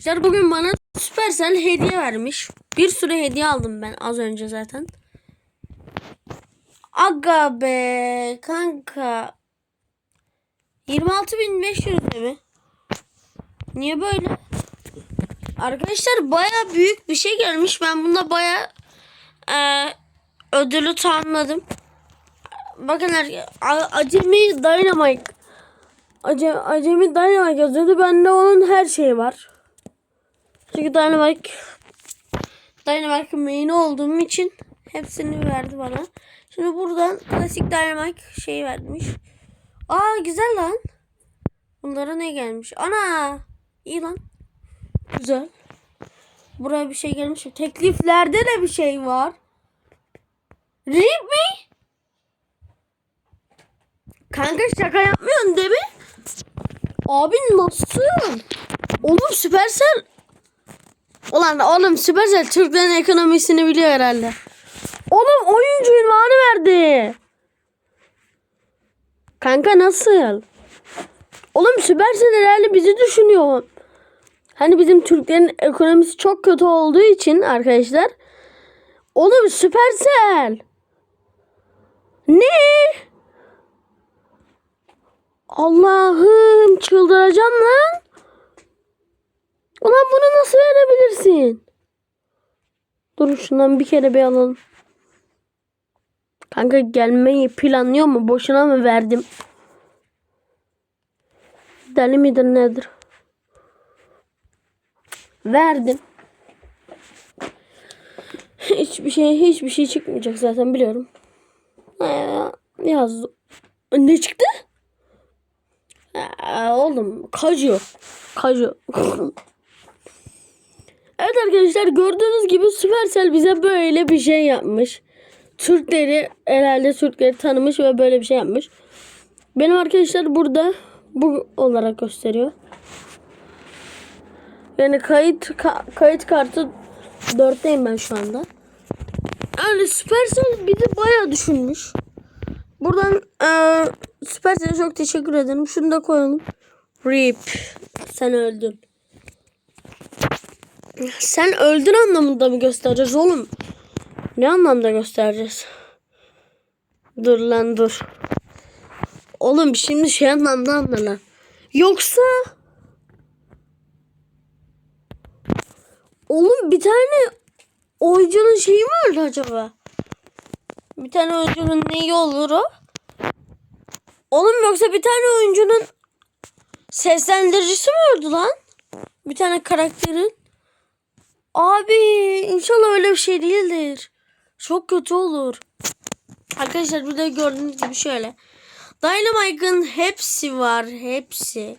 Arkadaşlar bugün bana Supercell hediye vermiş. Bir sürü hediye aldım ben az önce zaten. Aga be kanka. 26.500 mi? Niye böyle? Arkadaşlar baya büyük bir şey gelmiş. Ben bunda baya e, ödülü tamamladım. Bakın acemi Dynamite. Acemi, acemi Dynamite yazıyordu. Bende onun her şeyi var. Çünkü Dynamite Dynamite main'i olduğum için hepsini verdi bana. Şimdi buradan klasik Dynamite şeyi vermiş. Aa güzel lan. Bunlara ne gelmiş? Ana! iyi lan. Güzel. Buraya bir şey gelmiş. Tekliflerde de bir şey var. Rip mi? Kanka şaka yapmıyorsun değil mi? Abi nasıl? Oğlum Supercell. Ulan oğlum Supercell Türklerin ekonomisini biliyor herhalde. Oğlum oyuncu ünvanı verdi. Kanka nasıl? Oğlum Supercell herhalde bizi düşünüyor. Hani bizim Türklerin ekonomisi çok kötü olduğu için arkadaşlar. Oğlum Supercell. Ne? Allah'ım çıldıracağım lan. Ulan bunu nasıl verebilirsin? Dur şundan bir kere bir alalım. Kanka gelmeyi planlıyor mu? Boşuna mı verdim? Deli midir nedir? Verdim. Hiçbir şey hiçbir şey çıkmayacak zaten biliyorum. Ee, yazdım. Ne çıktı? Aa, oğlum kaju. Kaju. evet arkadaşlar gördüğünüz gibi Supercell bize böyle bir şey yapmış. Türkleri herhalde Türkleri tanımış ve böyle bir şey yapmış. Benim arkadaşlar burada bu olarak gösteriyor. Yani kayıt ka- kayıt kartı 4'teyim ben şu anda. Yani Supercell bizi bayağı düşünmüş. Buradan eee Supercell'e çok teşekkür ederim. Şunu da koyalım. RIP. Sen öldün. Sen öldün anlamında mı göstereceğiz oğlum? Ne anlamda göstereceğiz? Dur lan dur. Oğlum şimdi şey anlamda anla lan. Yoksa Oğlum bir tane oyuncunun şeyi mi öldü acaba? Bir tane oyuncunun neyi olur o? Oğlum yoksa bir tane oyuncunun seslendiricisi mi öldü lan? Bir tane karakterin. Abi inşallah öyle bir şey değildir. Çok kötü olur. Arkadaşlar burada gördüğünüz gibi şöyle. Dynamite'ın hepsi var. Hepsi.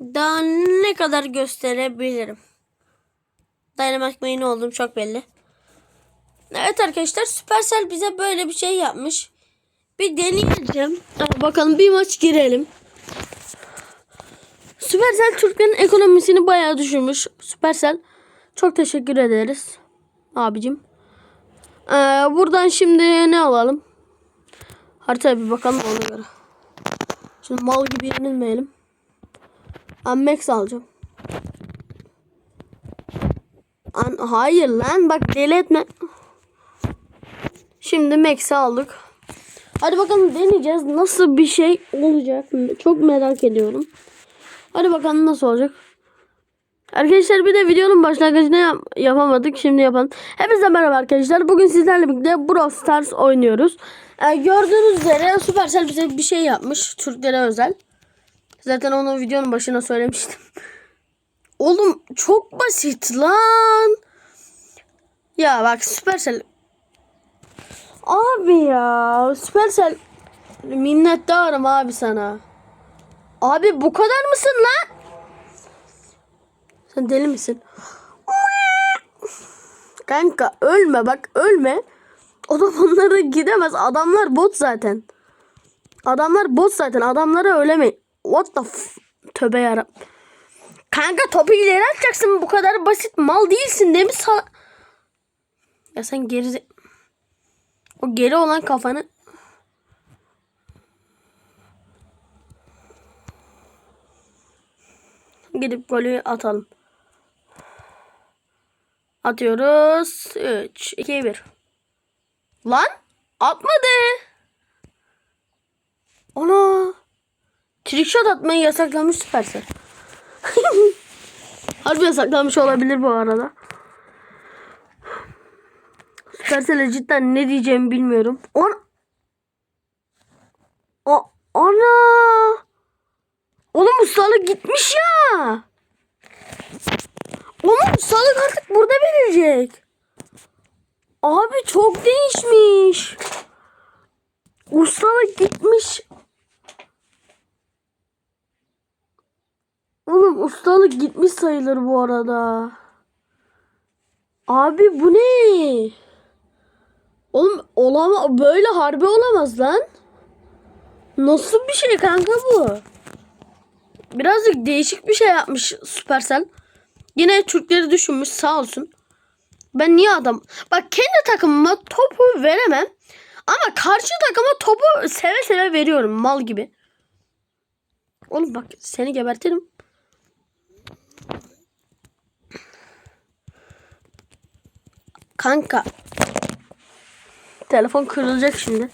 Daha ne kadar gösterebilirim. Dynamite main olduğum çok belli. Evet arkadaşlar Supercell bize böyle bir şey yapmış. Bir deneyeceğim. Bakalım bir maç girelim. Supercell Türklerin ekonomisini bayağı düşürmüş. Supercell çok teşekkür ederiz. Abicim. Ee, buradan şimdi ne alalım? Haritaya bir bakalım ona göre. Şimdi mal gibi yenilmeyelim. Ben Max alacağım. An hayır lan bak deli etme. Şimdi Max'i aldık. Hadi bakalım deneyeceğiz. Nasıl bir şey olacak? Çok merak ediyorum. Hadi bakalım nasıl olacak. Arkadaşlar bir de videonun başlangıcını yap- yapamadık. Şimdi yapalım. Hepinize merhaba arkadaşlar. Bugün sizlerle birlikte Brawl Stars oynuyoruz. Ee, gördüğünüz üzere Supercell bize bir şey yapmış. Türklere özel. Zaten onu videonun başına söylemiştim. Oğlum çok basit lan. Ya bak Supercell. Abi ya Supercell. Minnettarım abi sana. Abi bu kadar mısın lan? Sen deli misin? Kanka ölme bak ölme. Adam onlara gidemez. Adamlar bot zaten. Adamlar bot zaten. Adamlara ölemeyin. What the f... Tövbe yarabbim. Kanka topu ileri atacaksın. Bu kadar basit. Mal değilsin değil mi? Sa- ya sen geri... O geri olan kafanı... Gidip golü atalım. Atıyoruz. 3, 2, 1. Lan atmadı. Ana. Trickshot atmayı yasaklamış Supercell. Harbi yasaklamış olabilir bu arada. Supercell'e cidden ne diyeceğimi bilmiyorum. On... O, ana. Oğlum ustalık gitmiş ya. Oğlum ustalık artık burada verecek. Abi çok değişmiş. Ustalık gitmiş. Oğlum ustalık gitmiş sayılır bu arada. Abi bu ne? Oğlum olama böyle harbi olamaz lan. Nasıl bir şey kanka bu? Birazcık değişik bir şey yapmış Supercell. Yine Türkleri düşünmüş sağ olsun. Ben niye adam? Bak kendi takımıma topu veremem. Ama karşı takıma topu seve seve veriyorum mal gibi. Oğlum bak seni gebertirim. Kanka. Telefon kırılacak şimdi.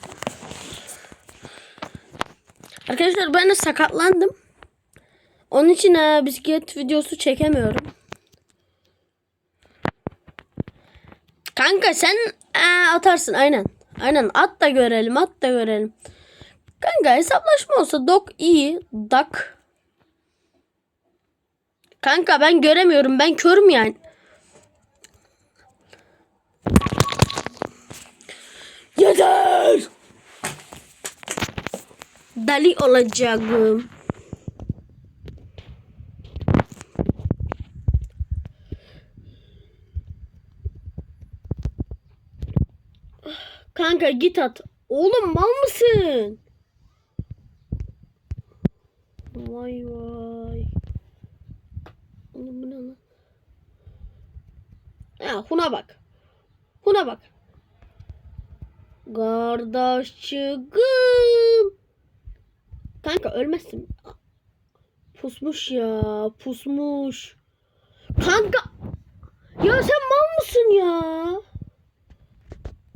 Arkadaşlar ben de sakatlandım. Onun için e, bisiklet videosu çekemiyorum. Kanka sen e, atarsın aynen. Aynen at da görelim at da görelim. Kanka hesaplaşma olsa dok iyi. Dak. Kanka ben göremiyorum ben körüm yani. Yeter. Dali olacağım. Kanka git at. Oğlum mal mısın? Vay vay. Oğlum bu ne lan? Ha, Huna bak. Huna bak. Kardeşim. Kanka ölmezsin. Pusmuş ya. Pusmuş. Kanka. Ya sen mal mısın ya?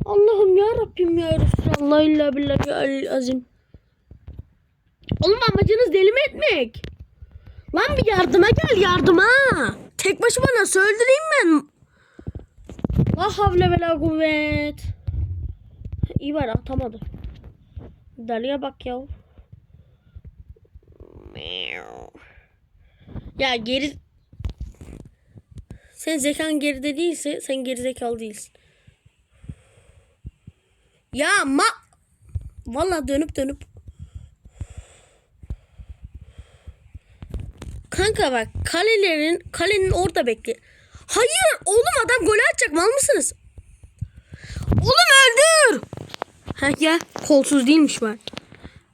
Allah'ım ya Rabbim ya Resulallah illa billahi azim. Oğlum amacınız deli mi etmek? Lan bir yardıma gel yardıma. Tek başıma nasıl öldüreyim ben? La havle ve la kuvvet. İyi var atamadı. Dali'ye bak ya. Ya geri... Sen zekan geride değilse sen geri zekalı değilsin. Ya ma... Valla dönüp dönüp. Kanka bak kalelerin kalenin orada bekle. Hayır oğlum adam gol atacak mal mısınız? Oğlum öldür. Ha ya kolsuz değilmiş var.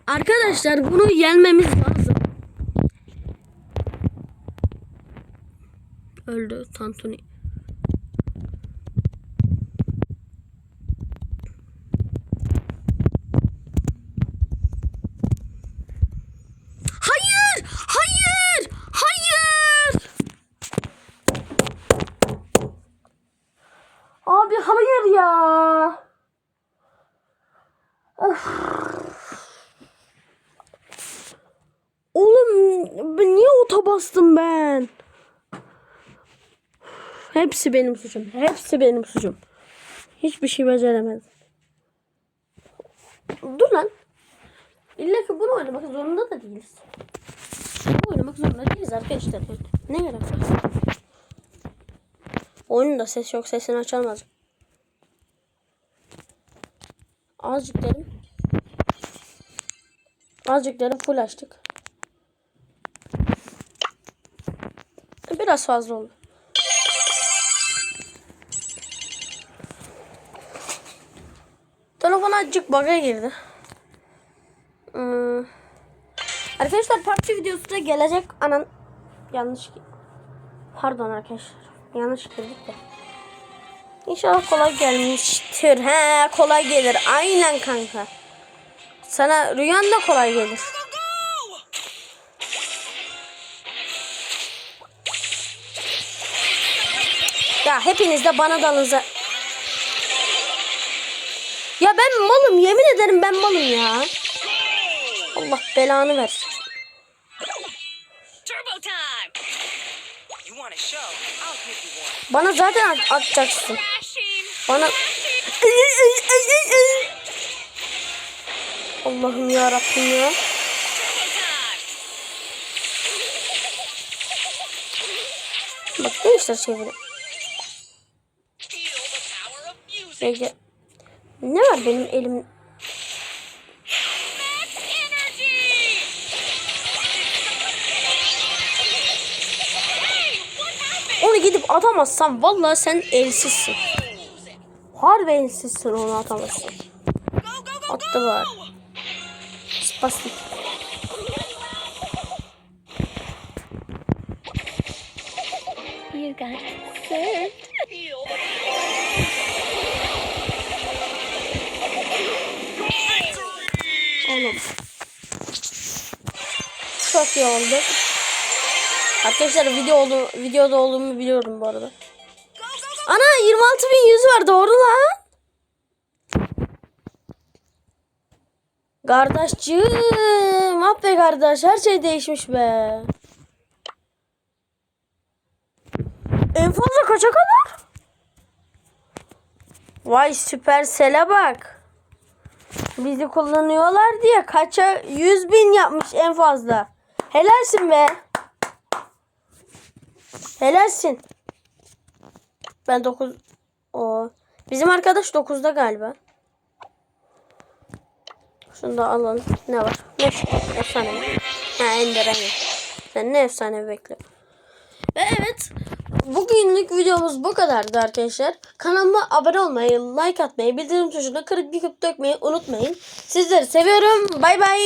Arkadaşlar bunu yenmemiz lazım. Öldü Tantuni. Hayır! Hayır! Hayır! Abi hayır ya. Oğlum niye ota bastım ben? Hepsi benim suçum. Hepsi benim suçum. Hiçbir şey beceremedim. Dur lan. İlla ki bunu oynamak zorunda da değiliz. Bunu oynamak zorunda değiliz arkadaşlar. Ne gerek var? Oyunun ses yok. Sesini açalım azıcık. Derim. Azıcık derim full açtık. Biraz fazla oldu. Telefon azıcık bug'a girdi. Hmm. Arkadaşlar PUBG videosu da gelecek. Anan yanlış Pardon arkadaşlar. Yanlış girdik de. İnşallah kolay gelmiştir. He kolay gelir. Aynen kanka. Sana rüyan da kolay gelir. Ya hepiniz de bana dalınıza. Ya ben malım yemin ederim ben malım ya. Allah belanı versin. Bana zaten at- atacaksın. Bana Allah'ım ya Rabbim ya. Bak ne işler çeviriyor. Peki. Ne var benim elim? Gidip atamazsan vallahi sen elsizsin. Harbi elsizsin onu atamazsın. Attı var. Spastik. You got served. Oğlum. Çok iyi oldu. Arkadaşlar video oldu, videoda olduğumu biliyorum bu arada. Ana 26.100 var doğru lan. Kardeşciğim, ah be kardeş her şey değişmiş be. En fazla kaça kadar? Vay süpersele bak. Bizi kullanıyorlar diye kaça 100 bin yapmış en fazla. Helalsin be. Helalsin. Ben 9 o bizim arkadaş 9'da galiba. Şunu da alalım. Ne var? Ne? Efsane. Ha Ender. Sen ne efsane bekle. Ve evet. Bugünlük videomuz bu kadardı arkadaşlar. Kanalıma abone olmayı, like atmayı, bildirim tuşuna kırık bir küp dökmeyi unutmayın. Sizleri seviyorum. Bay bay.